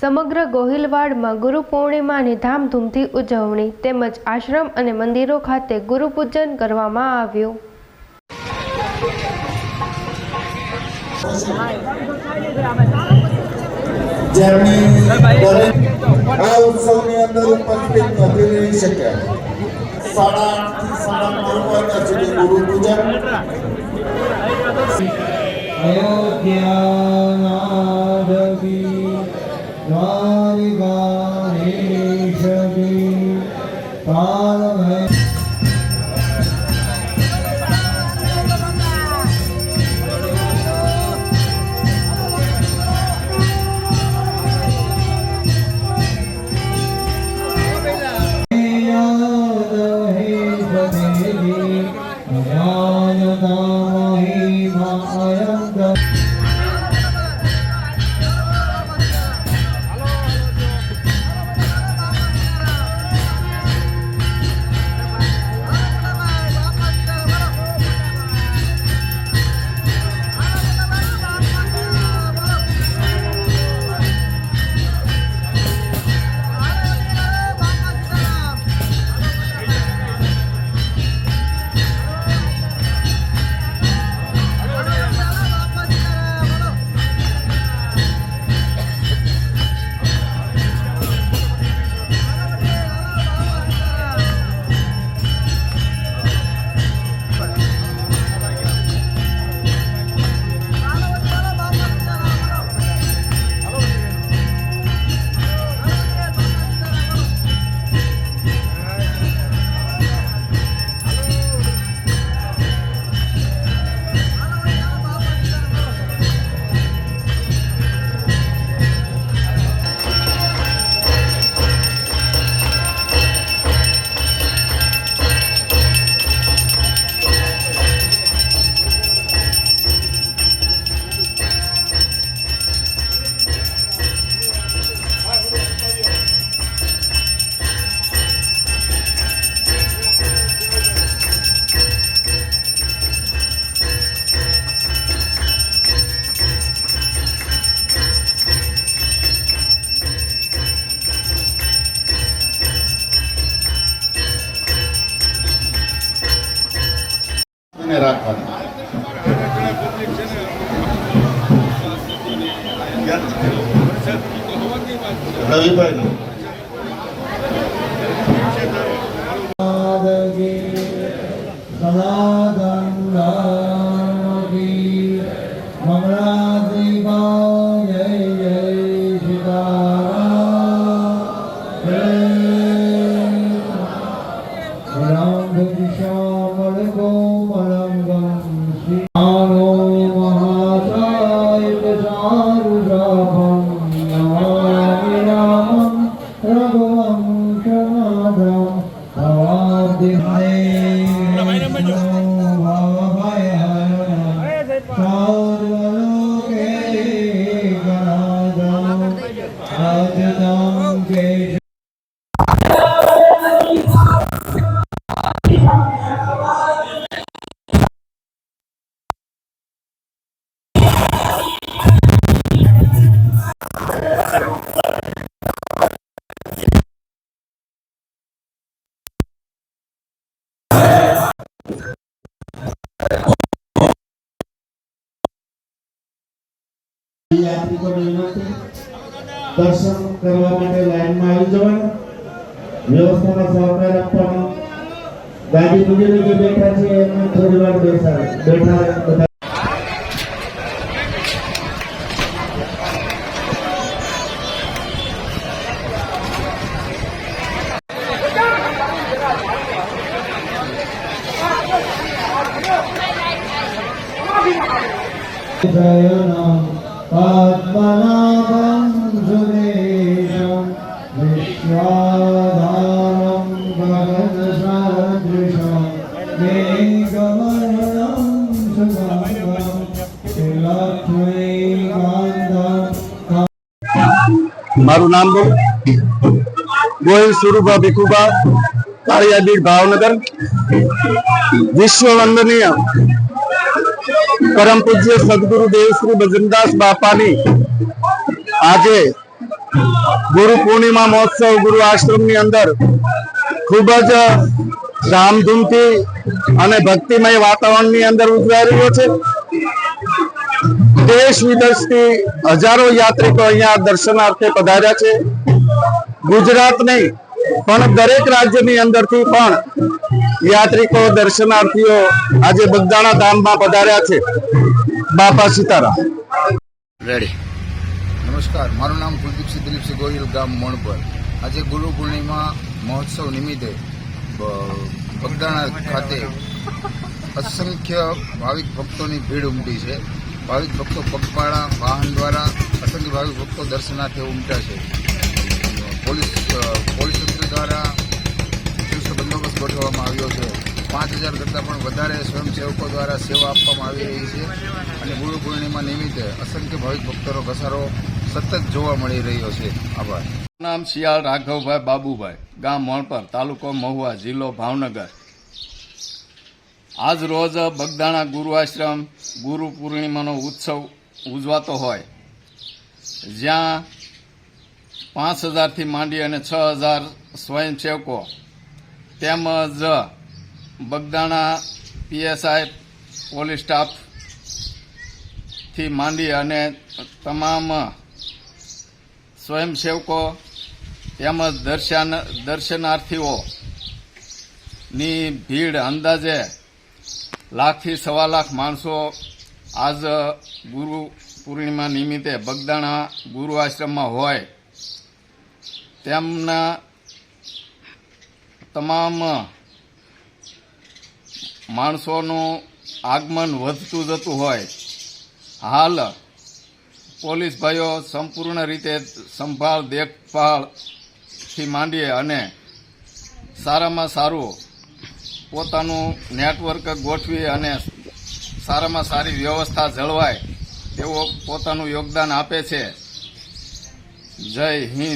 સમગ્ર ગોહિલવાડમાં ગુરુ પૂર્ણિમાની ધામધૂમથી ઉજવણી તેમજ આશ્રમ અને મંદિરો ખાતે ગુરુપૂજન કરવામાં આવ્યું. જેમની આ ઉત્સવની અંદર ઉપસ્થિત નથી રહી શક્યા સાડા આઠથી સાડા નવ વાગ્યા સુધી ગુરુ પૂજન. અયોધ્યાનાદવી અને રાખવાની રવિભાઈ યાત્રિકોને વિનંતી દર્શન કરવા માટે લાઈનમાં આવી જવાનું વ્યવસ્થાનો સહકાર આપવાનો ગાડી બીજી જે બેઠા છે એમને થોડી વાર બેસા બેઠા બધા જયનામ મારું નામ બોલ. ગોહિલ સુરુભા ભીખુભા કાળિયાબીડ ભાવનગર વિશ્વ વંદનીય પરમ પૂજ્ય સદગુરુ દેવ શ્રી ભજનદાસ બાપાની આજે ગુરુ પૂર્ણિમા મહોત્સવ, ગુરુ આશ્રમની અંદર ખૂબ જ ધામધૂમથી અને ભક્તિમય વાતાવરણની અંદર ઉજવાઈ રહ્યો છે. દેશ વિદેશથી હજારો યાત્રિકો અહીંયા દર્શનાર્થે પધાર્યા છે. ગુજરાત નહીં, પણ દરેક રાજ્યની અંદરથી પણ યાત્રિકો, દર્શનાર્થીઓ આજે બગદાણા ધામમાં પધાર્યા છે. બાપા સીતારામ. રેડી નમસ્કાર. મારું નામ કુલદીપસિંહ દિલીપસિંહ ગોહિલ, ગામ મણપર. આજે ગુરુ પૂર્ણિમા મહોત્સવ નિમિત્તે બગદાણા ખાતે અસંખ્ય ભાવિક ભક્તોની ભીડ ઉમટી છે. ભાવિક ભક્તો પગપાળા, વાહન દ્વારા, અસંખ્ય ભાવિક ભક્તો દર્શનાર્થે ઉમટ્યા છે. પોલીસ પોલીસ તંત્ર દ્વારા ચુસ્ત બંદોબસ્ત ગોઠવવામાં આવ્યો છે. પાંચ હજાર કરતાં પણ વધારે સ્વયંસેવકો દ્વારા સેવા આપવામાં આવી રહી છે. અને ગુરુ પૂર્ણિમા નિમિત્તે અસંખ્ય ભાવિક ભક્તોનો ઘસારો સતત જોવા મળી રહ્યો છે. આભાર. નામ શિયાળ રાઘવભાઈ બાબુભાઈ. ગામ મોણપર, તાલુકો મહુવા, જિલ્લો ભાવનગર. આજ રોજ બગદાણા ગુરુ આશ્રમ, ગુરુ પૂર્ણિમાનો ઉત્સવ ઉજવાતો હોય. જ્યાં પાંચ હજારથી માંડી અને છ હજાર સ્વયંસેવકો તેમજ બગદાણા પીએસઆઈ પોલીસ સ્ટાફથી માંડી અને તમામ સ્વયંસેવકો તેમજ દર્શન દર્શનાર્થીઓની ભીડ અંદાજે લાખથી સવા લાખ માણસો આજ ગુરુ પૂર્ણિમા નિમિત્તે બગદાણા ગુરુ આશ્રમમાં હોય. તેમના તમામ માણસોનું આગમન વધતું જતું હોય. હાલ પોલીસ ભાઈઓ સંપૂર્ણ રીતે સંભાળ દેખભાળથી માંડીએ અને સારામાં સારું પોતાનું નેટવર્ક ગોઠવી અને સારામાં સારી વ્યવસ્થા જળવાય તેવો પોતાનું યોગદાન આપે છે. જય હિન્દ.